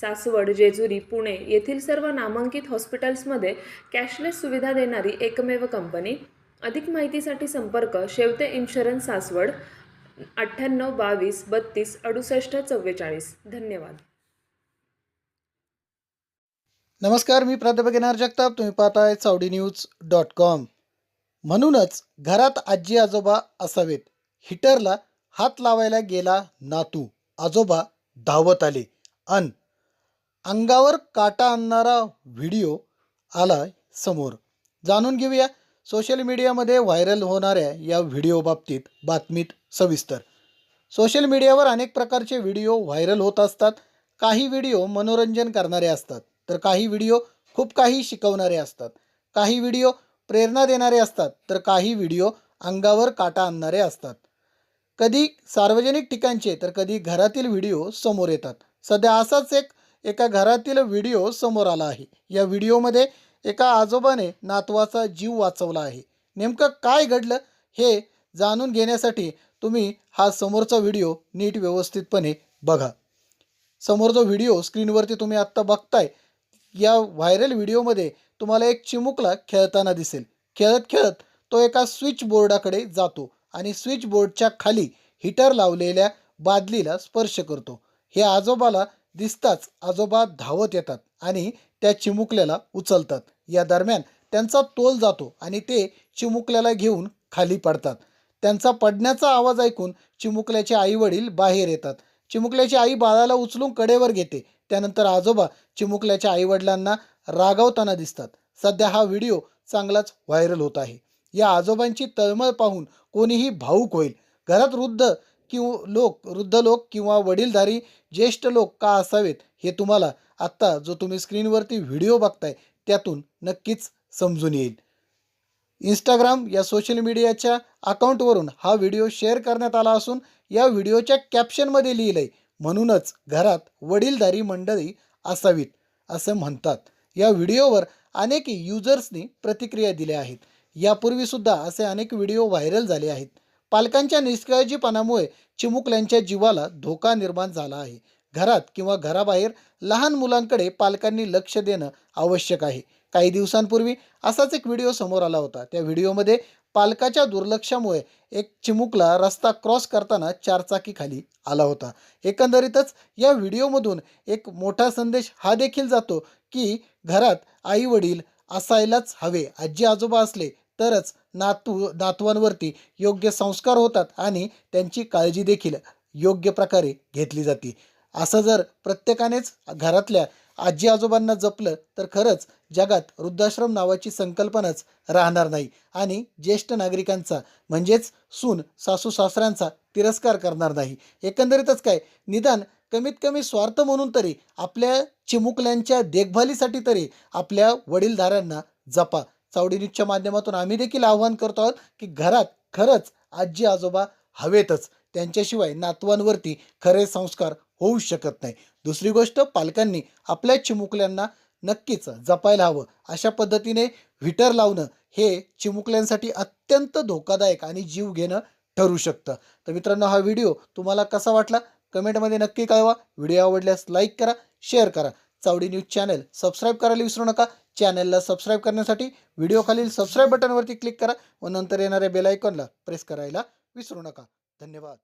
सासवड जेजुरी पुणे येथील सर्व नामांकित हॉस्पिटल्समध्ये कॅशलेस सुविधा देणारी एकमेव कंपनी. अधिक माहितीसाठी संपर्क शेवते इन्शुरन्स सासवड अठ्ठ्याण्णव बावीस बत्तीस अडुसष्ट चव्वेचाळीस. धन्यवाद. नमस्कार मी प्राध्यापक येणार जगताप. तुम्ही पाहताय चावडी न्यूज डॉट कॉम. म्हणूनच घरात आजी आजोबा असावेत. हिटरला हात लावायला गेला नातू. आजोबा धावत आले. अन अंगावर काटा आणणारा व्हिडिओ आला समोर. जाणून घेऊया सोशल मीडियामध्ये व्हायरल होणाऱ्या या व्हिडिओ बाबतीत बातमीत सविस्तर. सोशल मीडियावर अनेक प्रकारचे व्हिडिओ व्हायरल होत असतात. काही व्हिडिओ मनोरंजन करणारे असतात. तर काही व्हिडिओ खूप काही शिकवणारे असतात. काही व्हिडिओ प्रेरणा देणारे असतात. तर काही व्हिडिओ अंगावर काटा आणणारे असतात. कधी सार्वजनिक ठिकाणचे तर कधी घरातील व्हिडिओ समोर येतात. सध्या असाच एक एका घरातील व्हिडिओ समोर आला आहे. या व्हिडिओमध्ये एका आजोबाने नातवाचा जीव वाचवला आहे. नेमकं काय घडलं हे जाणून घेण्यासाठी तुम्ही हा समोरचा व्हिडिओ नीट व्यवस्थितपणे बघा. समोर जो व्हिडिओ स्क्रीनवरती तुम्ही आत्ता बघताय या व्हायरल व्हिडिओमध्ये तुम्हाला एक चिमुकला खेळताना दिसेल. खेळत खेळत तो एका स्विच बोर्डाकडे जातो आणि स्विच बोर्डच्या खाली हिटर लावलेल्या बादलीला स्पर्श करतो. हे आजोबाला दिसताच आजोबा धावत येतात आणि त्या चिमुकल्याला उचलतात. या दरम्यान त्यांचा तोल जातो आणि ते चिमुकल्याला घेऊन खाली पडतात. त्यांचा पडण्याचा आवाज ऐकून चिमुकल्याचे आई वडील बाहेर येतात. चिमुकल्याची आई बाळाला उचलून कडेवर घेते. त्यानंतर आजोबा चिमुकल्याच्या आईवडिलांना रागावताना दिसतात. सध्या हा व्हिडिओ चांगलाच व्हायरल होत आहे. या आजोबांची तळमळ पाहून कोणीही भाऊक होईल. घरात वृद्ध किंवा लोक वृद्ध लोक किंवा वडीलधारी ज्येष्ठ लोक का असावेत हे तुम्हाला आत्ता जो तुम्ही स्क्रीनवरती व्हिडिओ बघताय त्यातून नक्कीच समजून येईल. इंस्टाग्राम या सोशल मीडियाच्या अकाउंटवरून हा व्हिडिओ शेअर करण्यात आला असून या व्हिडिओच्या कॅप्शनमध्ये लिहिलं आहे म्हणूनच घरात वडीलधारी मंडळी असावीत असं म्हणतात. या व्हिडिओवर अनेक युजर्सनी प्रतिक्रिया दिल्या आहेत. यापूर्वीसुद्धा असे अनेक व्हिडिओ व्हायरल झाले आहेत. पालकांच्या निष्काळजीपणामुळे चिमुकल्यांच्या जीवाला धोका निर्माण झाला आहे. घरात किंवा घराबाहेर लहान मुलांकडे पालकांनी लक्ष देणं आवश्यक आहे. काही दिवसांपूर्वी असाच एक व्हिडिओ समोर आला होता. त्या व्हिडिओमध्ये पालकाच्या दुर्लक्षामुळे एक चिमुकला रस्ता क्रॉस करताना चारचाकीखाली आला होता. एकंदरीतच या व्हिडिओमधून एक मोठा संदेश हा देखील जातो की घरात आई वडील असायलाच हवे आजी आजोबा असले तरच नातू नातवांवरती योग्य संस्कार होतात आणि त्यांची काळजी देखील योग्य प्रकारे घेतली जाते. असं जर प्रत्येकानेच घरातल्या आजी आजोबांना जपलं तर खरंच जगात वृद्धाश्रम नावाची संकल्पनाच राहणार नाही आणि ज्येष्ठ नागरिकांचा म्हणजेच सून सासू सासऱ्यांचा तिरस्कार करणार नाही. एकंदरीतच काय निदान कमीत कमी स्वार्थ म्हणून तरी आपल्या चिमुकल्यांच्या देखभालीसाठी तरी आपल्या वडीलधाऱ्यांना जपा. चावडी न्यूजच्या माध्यमातून आम्ही देखील आव्हान करतो आहोत की घरात खरंच आजी आजोबा हवेतच त्यांच्याशिवाय नातवांवरती खरे संस्कार होऊ शकत नाही. दुसरी गोष्ट पालकांनी आपल्या चिमुकल्यांना नक्कीच जपायला हवं. अशा पद्धतीने व्हिटर लावणं हे चिमुकल्यांसाठी अत्यंत धोकादायक आणि जीव घेणं ठरू शकतं. तर मित्रांनो हा व्हिडिओ तुम्हाला कसा वाटला? कमेंटमध्ये नक्की कळवा. व्हिडिओ आवडल्यास लाईक करा शेअर करा. चावडी न्यूज चॅनल. सबस्क्राईब करायला विसरू नका. चॅनलला सबस्क्राईब करण्यासाठी व्हिडिओ खालील सबस्क्राईब बटनवरती क्लिक करा व नंतर येणाऱ्या बेलायकॉनला प्रेस करायला विसरू नका. धन्यवाद.